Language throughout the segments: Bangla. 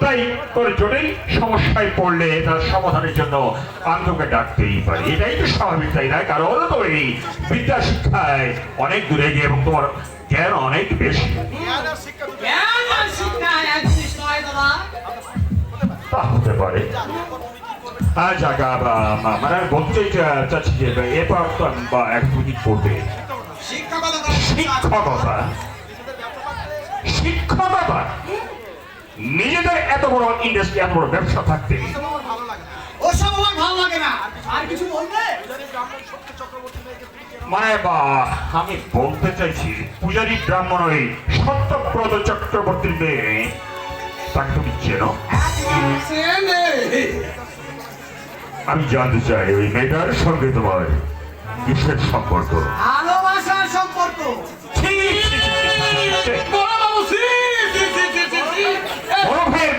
তাই তোর জটিল সমস্যায় পড়লে তার সমাধানের জন্য তোকে ডাকতেই পারি। এটাই তো স্বাভাবিক তাই না? কারণ তো এই বিদ্যা শিক্ষায় অনেক দূরে গিয়ে এবং তোমার জ্ঞান অনেক বেশি। তা হতে পারে। জায়গা বা মানে আমি বলতে চাচ্ছি যে এরপর তো বা এক দুদিন পড়বে শিক্ষকতা শিক্ষকতা নিজেদের এত বড় ইন্ডাস্ট্রি এত বড় ব্যবসা থাকতে ওসব আমার ভালো লাগে না আর কিছু বলবে মানে বা আমি বলতে চাইছি পূজারী ব্রাহ্মণ ওই সত্যব্রত চক্রবর্তীর মেয়ে তাকে তুমি চেনো আমি জানতে চাই ওই মেয়েটার সঙ্গে তোমার কিসের সম্পর্ক ভালোবাসার সম্পর্ক ছি,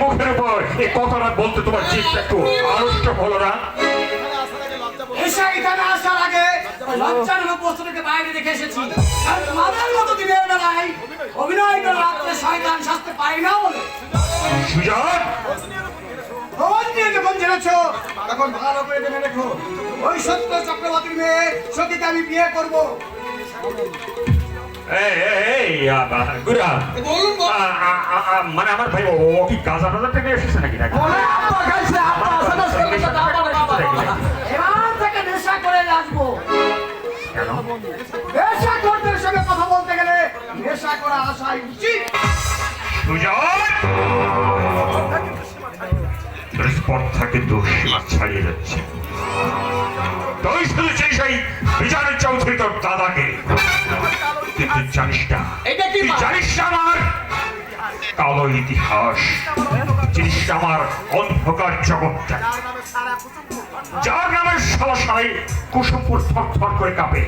মুখের উপর এই কথাটা বলতে তোমার জিভটা একটু আড়ষ্ট হলো না? এসে এখানে আসার আগে লজ্জার বস্তুটাকে বাইরে রেখে এসেছি। আর তোমাদের মতো দিনের বেলায় অভিনয় করে রাত্রে শয়তান শাস্তে পারি না বলে। সুজন! প্রমাণ দিয়ে যখন জেনেছো তখন ভালো করে জেনে রেখো। ওই সত্য চক্রবর্তীর মেয়ে সতীকে আমি বিয়ে করব। মানে আমার ভাই ও কি গাজা টাজা টেনে এসেছে নাকি? নাকি? থেকে কথা বলতে গেলে নেশা করা আসাই উচিত। সুজন তোর স্পর্ধা কিন্তু সীমা ছাড়িয়ে যাচ্ছে। তুই শুধু চাই সেই বিচারের চৌধুরী তোর দাদাকে। জানিস না? এটা কি জানিস না আমার? কালো ইতিহাস। জিনিস আমার অন্ধকার জগৎটা। যার নামের সরাসরি কুসুমপুর থর থর করে কাঁপে।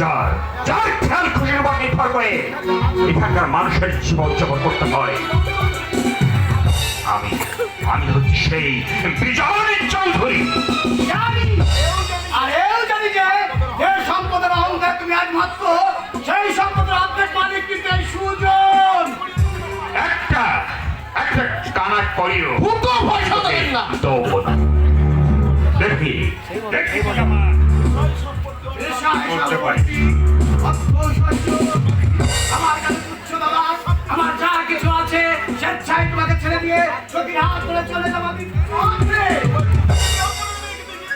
যার যার খেয়াল খুশির উপর নির্ভর করে এখানকার মানুষের জীবন যাপন করতে হয়। আমি আমি হচ্ছি সেই বিজয় চৌধুরী। অহংকার তুমি আজ মাত্র সেই সম্পদের অর্ধেক মালিক কিন্তু এই সুজন। একটা একটা কানা করিও। ফুটো পয়সা দেবেন না। তো দেখি দেখি। আমার নেশা করতে পারি। আমার কাছে তুচ্ছ দাদা আমার যা কিছু আছে স্বেচ্ছায় তোমাকে ছেড়ে দিয়ে সতীর হাত ধরে চলে যাব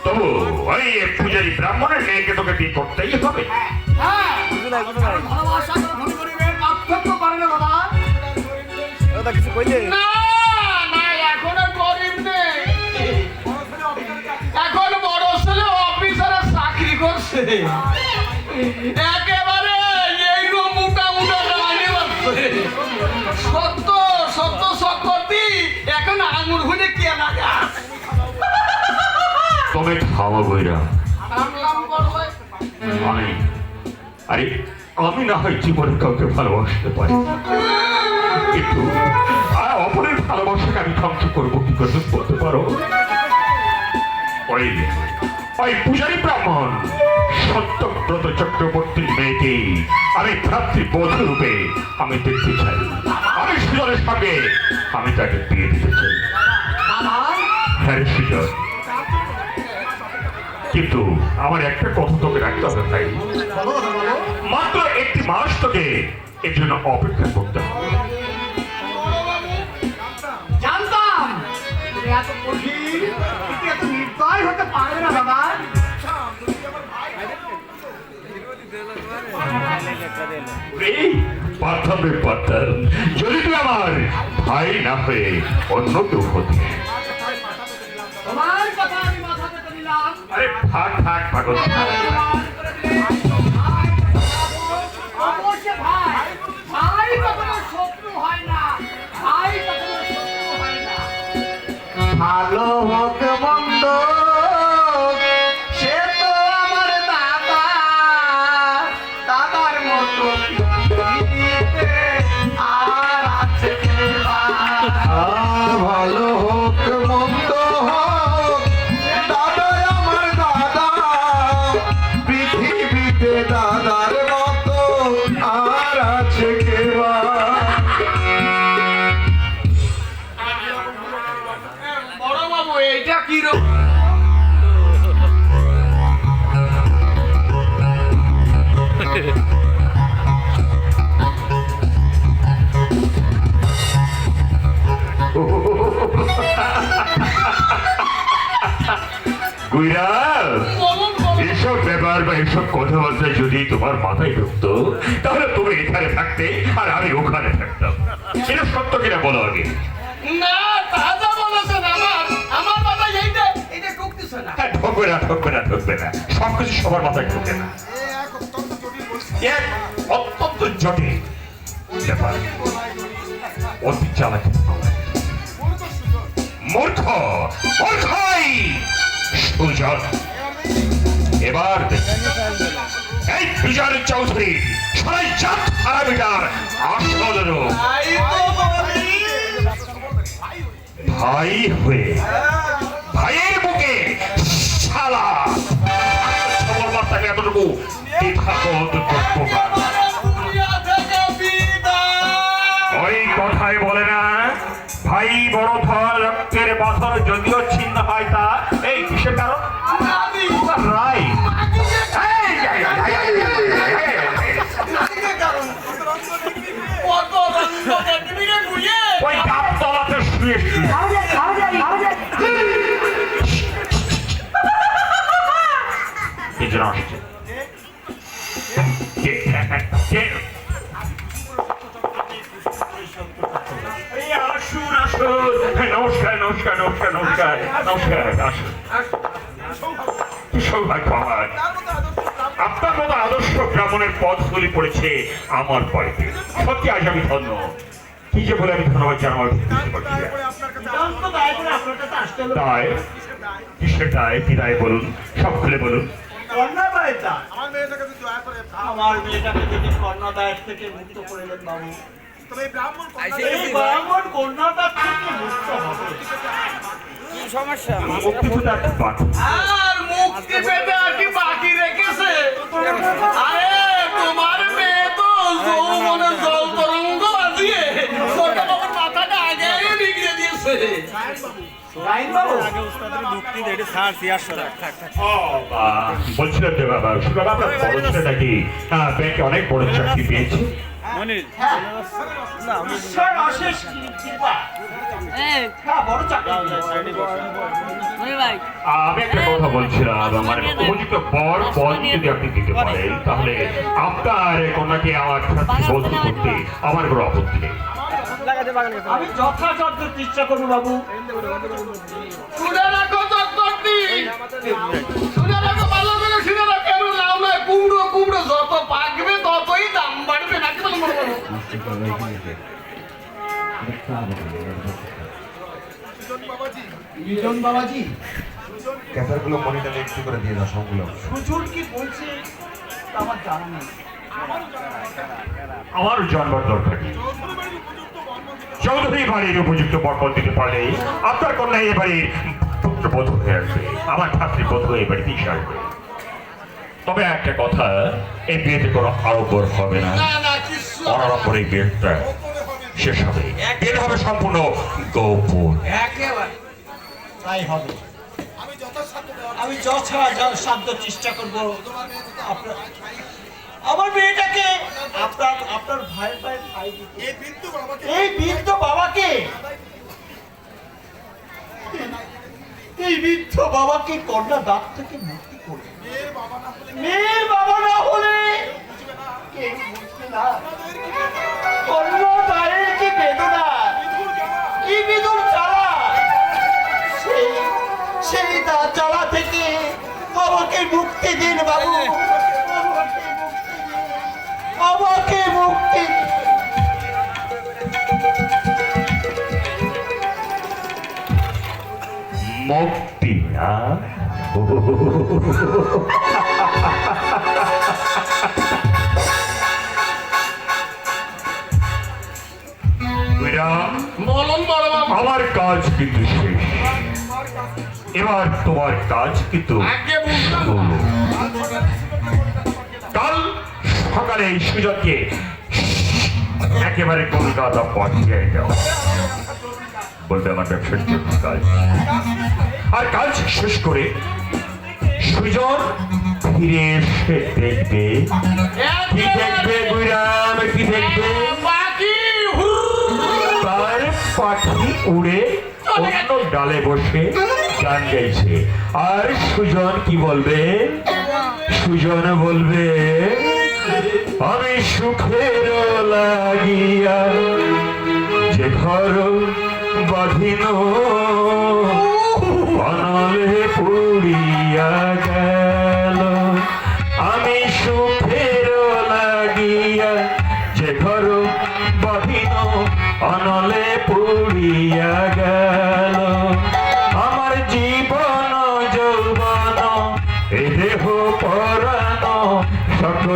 তবু ওই পূজারী ব্রাহ্মণের মেয়েকে তোকে বিয়ে করতেই হবে। হ্যাঁ গ্রহণ করিবে না না না এখন গরিব নেই এখন বড় ছেলে অফিসারের চাকরি করছে একেবারে এইরকম মোটা মোটা বাজছে সত্য সত্য সকতি এখন আঙুর হলে কেনা গাছ তুমি খাওয়া বইরা আমি আরে আমি না হয় জীবনে কাউকে ভালোবাসতে পারি। কিন্তু অপরের ভালোবাসাকে আমি ধ্বংস করব কি করে বলতে পারো? ওই ওই পূজারী ব্রাহ্মণ সত্যব্রত চক্রবর্তীর মেয়েকে আমি ভ্রাতৃবোধ রূপে আমি দেখতে চাই। আমি সুজনের সঙ্গে আমি তাকে বিয়ে দিতে চাই। হ্যাঁ সুজন। কিন্তু আমার একটা কথা তোকে রাখতে হবে ভাই। মাত্র একটি মাস তোকে এর জন্য অপেক্ষা করতে হবে। জানতাম। তুমি এত কঠিন এত নির্দয় হতে পারবে না রে যদি তুই আমার ভাই না হয়ে অন্য কেউ হতি। আরে থাক থাক পাগল। থাক। কীরকম গুইরাল এসব ব্যাপার বা এইসব কথাবার্তা যদি তোমার মাথায় ঢুকতো তাহলে তুমি এখানে থাকতে আর আমি ওখানে থাকতাম। এটা সত্য কিনা বলো আগে? না তাজা বলেছেন না। হ্যাঁ, ঢুকবে না ঢুকবে না ঢুকবে না। সবকিছু সবার মাথায় ঢুকে না। এক অত্যন্ত জটিল ব্যাপার। অতি চালাকি। মূর্খ মূর্খই সুজন। এবার দেখি। এই বিজয় চৌধুরী সারাই জাত হারামিটার আসল রূপ তাই তো বলি ভাই হয়ে ভাইয়ের বুকে শালা। এতটুকু দ্বিধাবোধ করব না। পড়েছে আমার বাড়িতে সত্যি আজ আমি ধন্য। কি যে বলে আমি ধন্যবাদ জানাব আমি বুঝতে পারছি তাই কিসের দায় কি দায় বলুন সব খুলে বলুন। আমার মেয়েটাকে যদি দয়া করে আমার মেয়েটাকে যদি কন্যাদায়ের থেকে মুক্ত করে দেন বাবু। বাকি। আর মুক্তি পেতে আর কি বাকি রেখেছে? বলছিলাম যে বাবা ব্যাংকে অনেক বড় চাকরি পেয়েছে। হ্যাঁ। বড় চাকরি। আমি একটা কথা বলছিলাম মানে উপযুক্ত বর পদ যদি আপনি দিতে পারেন তাহলে আপনার কন্যাকে আমার সাথে বধু করতে আমার কোনো আপত্তি নেই। আমি যথাসাধ্য চেষ্টা করব বাবু। শুনে রাখো চক্রবর্তী শুনে রাখো ভালো করে শুনে রাখো। কেন লাউ নয় কুমড়ো কুমড়ো যত পাকবে ততই দাম বাড়বে নাকি বলো? বলো, বলো। সুজন বাবাজি বিজন বাবাজি। ক্যাসারগুলো মনিটরে একটু করে দিয়ে দাও সবগুলো। সুজন কি বলছে আমার জানা নেই। আমার জন্মের দরকার। চৌধুরী বাড়ির উপযুক্ত বরকত দিতে পারলে আপনার কন্যা এ বাড়ির পুত্রবধূ হয়ে আসবে আমার ভাতৃবধূ এ বাড়িতে এসে আসবে। তবে একটা কথা এই বিয়েতে কোনো আড়ম্বর হবে না। অনারম্বর এই বিয়েটা শেষ হবে। বিয়েটা হবে সম্পূর্ণ গোপন। একেবারে। তাই হবে। আমি যথাসাধ্য চেষ্টা করব আপনার আমার মেয়েটাকে আপনার আপনার ভাই ভাই ভাই এই বিন্দু বাবাকে এই বৃদ্ধ বাবাকে? এই বৃদ্ধ বাবাকে কন্যা দাগ থেকে মুক্তি করবে মেয়ের বাবা না হলে মেয়ের বাবা না হলে কেউ বুঝবে না? কন্যা দায়ের কি বেদনা কি বিদুর জ্বালা? সেই সেই তা জ্বালা থেকে আমাকে মুক্তি দিন বাবু। মুক্তি। মুক্তি না আমার কাজ কিন্তু শেষ এবার তোমার কাজ কিন্তু কাল সকালে সুযোগকে একেবারে কলকাতা পাঠিয়ে দাও। বলবে আমার ব্যবসার জন্য কাজ আর কাজ শেষ করে সুজন ফিরে এসে দেখবে। কি দেখবে গুইরাম? কি দেখবে? তার পাখি উড়ে অন্য ডালে বসে গান গাইছে। আর সুজন কি বলবে? সুজন বলবে আমি সুখের লাগিয়া যে ঘর বাঁধিন অনলে পুড়িয়া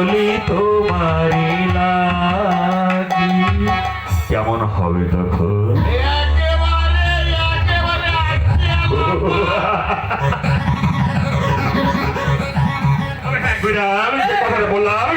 বলি তোমারি লাগি। কেমন হবে তখন বললাম